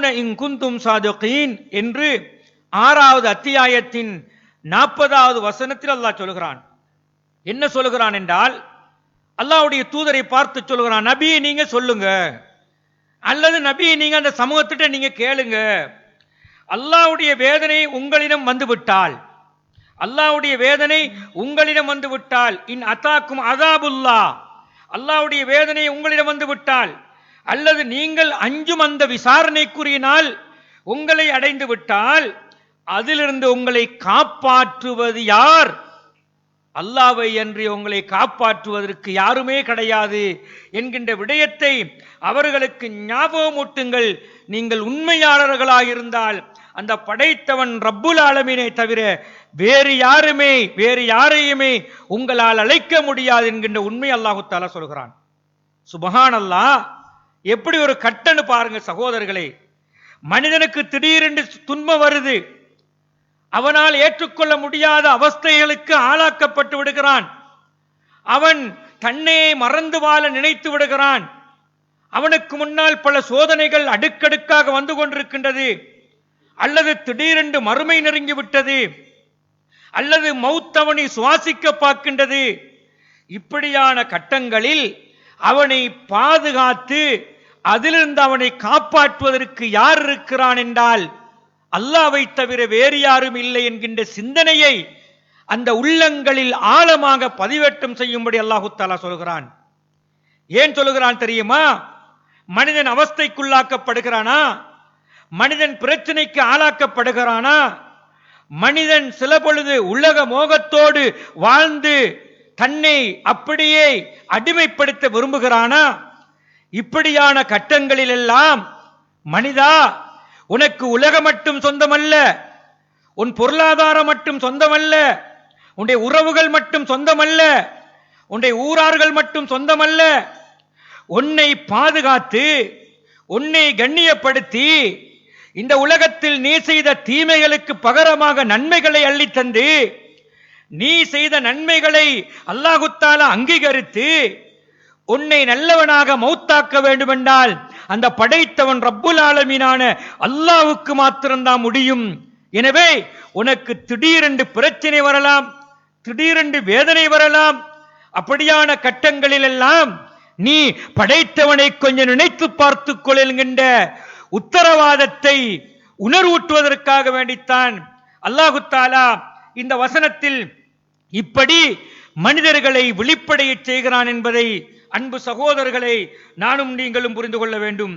இங்குந்தும் சாதுகீன் என்று ஆறாவது அத்தியாயத்தின் நாற்பதாவது வசனத்தில் அல்லாஹ் சொல்கிறான். என்ன சொல்லுகிறான் என்றால் அல்லாவுடைய தூதரை பார்த்து சொல்லுகிறான் நபியை நீங்க சொல்லுங்க. அல்லது நபியை நீங்க அந்த சமூகத்திட்ட நீங்க கேளுங்க. அல்லாவுடைய வேதனை உங்களிடம் வந்து விட்டால் வேதனை உங்களிடம் வந்து விட்டால் இன் அத்தாக்கும் அதாபுல்லா. அல்லாவுடைய வேதனை உங்களிடம் வந்து விட்டால் அல்லது நீங்கள் அஞ்சும் அந்த விசாரணைக்குரியனால் உங்களை அடைந்து விட்டால் அதிலிருந்து உங்களை காப்பாற்றுவது யார்? அல்லாவை அன்றி உங்களை காப்பாற்றுவதற்கு யாருமே கிடையாது என்கின்ற விடயத்தை அவர்களுக்கு ஞாபகமூட்டுங்கள் நீங்கள் உண்மையாளர்களாயிருந்தால் அந்த படைத்தவன் ரப்புல் ஆலமீனை தவிர வேறு யாருமே வேறு யாரையுமே உங்களால் அழைக்க முடியாது என்கின்ற உண்மை அல்லாஹு தாலா சொல்கிறான். சுபஹான் அல்லாஹ் எப்படி ஒரு கட்டன்னு பாருங்க சகோதரர்களே. மனிதனுக்கு திடீரென்று துன்பம் வருது. அவனால் ஏற்றுக்கொள்ள முடியாத அவஸ்தைகளுக்கு ஆளாக்கப்பட்டு விடுகிறான். அவன் தன்னையே மறந்து வாழ நினைத்து விடுகிறான். அவனுக்கு முன்னால் பல சோதனைகள் அடுக்கடுக்காக வந்து கொண்டிருக்கின்றது. அல்லது திடீரென்று மறுமை நெருங்கி விட்டது. அல்லது மௌத்தவனை சுவாசிக்க பார்க்கின்றது. இப்படியான கட்டங்களில் அவனை பாதுகாத்து அதிலிருந்து அவனை காப்பாற்றுவதற்கு யார் இருக்கிறான் என்றால் அல்லாவை தவிர வேறு யாரும் இல்லை என்கின்ற சிந்தனையை அந்த உள்ளங்களில் ஆழமாக பதிவேற்றம் செய்யும்படி அல்லாஹு தாலா சொல்கிறான். ஏன் சொல்லுகிறான் தெரியுமா? மனிதன் அவஸ்தைக்குள்ளாக்கப்படுகிறானா? மனிதன் பிரச்சனைக்கு ஆளாக்கப்படுகிறானா? மனிதன் சில பொழுது உலக மோகத்தோடு வாழ்ந்து தன்னை அப்படியே அடிமைப்படுத்த விரும்புகிறானா? இப்படியான கட்டங்களில் எல்லாம் மனிதா உனக்கு உலகம் மட்டும் சொந்தமல்ல உன் பொருளாதாரம் மட்டும் சொந்தமல்ல உன்னுடைய உறவுகள் மட்டும் சொந்தமல்ல உன்னுடைய ஊரார்கள் மட்டும் சொந்தமல்ல உன்னை பாதுகாத்து உன்னை கண்ணியப்படுத்தி இந்த உலகத்தில் நீ செய்த தீமைகளுக்கு பகரமாக நன்மைகளை அள்ளித்தந்து நீ செய்த நன்மைகளை அல்லாஹுத்தாலா அங்கீகரித்து உன்னை நல்லவனாக மௌத்தாக்க வேண்டுமென்றால் அந்த படைத்தவன் ரப்புல் ஆலமீனான அல்லாவுக்கு மாத்திரம்தான் முடியும். எனவே உனக்கு திடீரென்று பிரச்சனை வரலாம் திடீரென்று வேதனை வரலாம். அப்படியான கட்டங்களில் எல்லாம் நீ படைத்தவனை கொஞ்சம் நினைத்து பார்த்துக் கொள் உத்தரவாதத்தை உணர்வூட்டுவதற்காக வேண்டித்தான். அல்லாஹு தாலா இந்த வசனத்தில் இப்படி மனிதர்களை விழிப்படைய செய்கிறான் என்பதை அன்பு சகோதரர்களை நானும் நீங்களும் புரிந்து கொள்ள வேண்டும்.